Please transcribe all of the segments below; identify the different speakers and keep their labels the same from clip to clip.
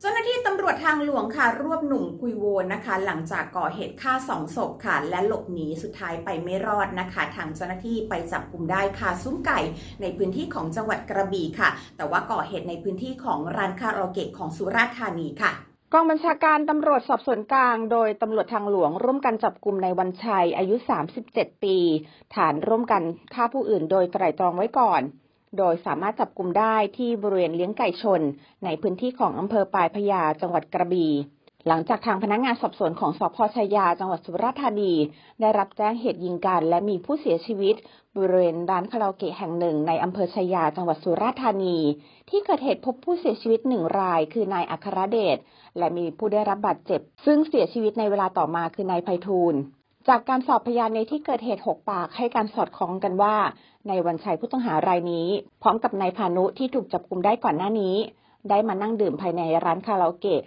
Speaker 1: เจ้าหน้าที่ตำรวจทางหลวงค่ะรวบหนุ่มกุยโวนนะคะ หลังจากก่อเหตุฆ่าสองศพค่ะ และหลบหนีสุดท้ายไปไม่รอดนะคะ ทางเจ้าหน้าที่ไปจับกลุ่มได้ค่ะซุ้มไก่ในพื้นที่ของจังหวัดกระบี่ค่ะ แต่ว่าก่อเหตุในพื้นที่ของร้านคาราโอเกะของสุราษฎร์ธานีค่ะ
Speaker 2: กองบัญชาการตำรวจสอบสวนกลาง โดยตำรวจทางหลวง ร่วมกันจับกลุ่มในวันชัยอายุ 37 ปี ฐานร่วมกันฆ่าผู้อื่นโดยไตร่ตรองไว้ก่อน โดยสามารถจับกลุ่มได้ที่บริเวณเลี้ยงไก่ชน ในพื้นที่ของอำเภอปลายพยาจังหวัดกระบี่หลังจากทางพนักงานสอบสวนของสพชายา จังหวัดสุราษฎร์ธานี ได้รับแจ้งเหตุยิงกันและมีผู้เสียชีวิต บริเวณร้านคาราโอเกะแห่งหนึ่งในอำเภอชายา จังหวัดสุราษฎร์ธานี ที่เกิดเหตุพบผู้เสียชีวิตหนึ่งราย คือนายอัครเดชและมีผู้ได้รับบาดเจ็บ ซึ่งเสียชีวิตในเวลาต่อมาคือนายไพฑูรย์ จากการสอบพยานในที่เกิดเหตุหกปากให้การสอดคล้องกันว่า ในวันชัยผู้ต้องหารายนี้ พร้อมกับนายพานุที่ถูกจับกลุ่มได้ก่อนหน้านี้ ได้มานั่งดื่มภายในร้านคาราโอเกะ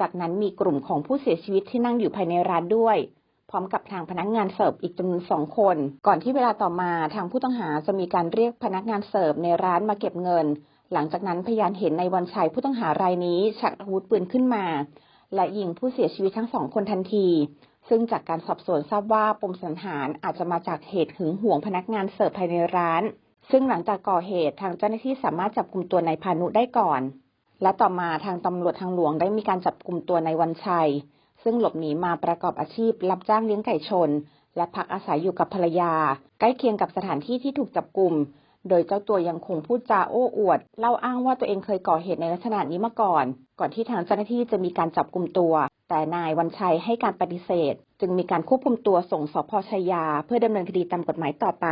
Speaker 2: จากนั้นมีกลุ่มของผู้เสียชีวิตที่นั่งอยู่ภายในร้านด้วย พร้อมกับทางพนักงานเสิร์ฟอีกจำนวนสองคน ก่อนที่เวลาต่อมาทางผู้ต้องหาจะมีการเรียกพนักงานเสิร์ฟในร้านมาเก็บเงิน หลังจากนั้นพยานเห็นในวันชัยผู้ต้องหารายนี้ชักอาวุธปืนขึ้นมา และยิงผู้เสียชีวิตทั้งสองคนทันที ซึ่งจากการสอบสวนทราบว่าปมสังหารอาจจะมาจากเหตุหึงหวงพนักงานเสิร์ฟภายในร้าน ซึ่งหลังจากก่อเหตุทางเจ้าหน้าที่สามารถจับกลุ่มตัวนายพานุได้ก่อน และต่อมาทางตำรวจทางหลวงได้มีการจับกลุ่มตัวนายวันชัย ซึ่งหลบหนีมาประกอบอาชีพ รับจ้างเลี้ยงไก่ชน และพักอาศัยอยู่กับภรรยา ใกล้เคียงกับสถานที่ที่ถูกจับกลุ่มโดยเจ้าตัวยังคงพูดจาโอ้อวด เล่าอ้างว่าตัวเองเคยก่อเหตุในลักษณะนี้มาก่อน ก่อนที่ทางเจ้าหน้าที่จะมีการจับกลุ่มตัว แต่นายวันชัยให้การปฏิเสธ จึงมีการควบคุมตัวส่งสพชายา เพื่อดำเนินคดีตามกฎหมายต่อไป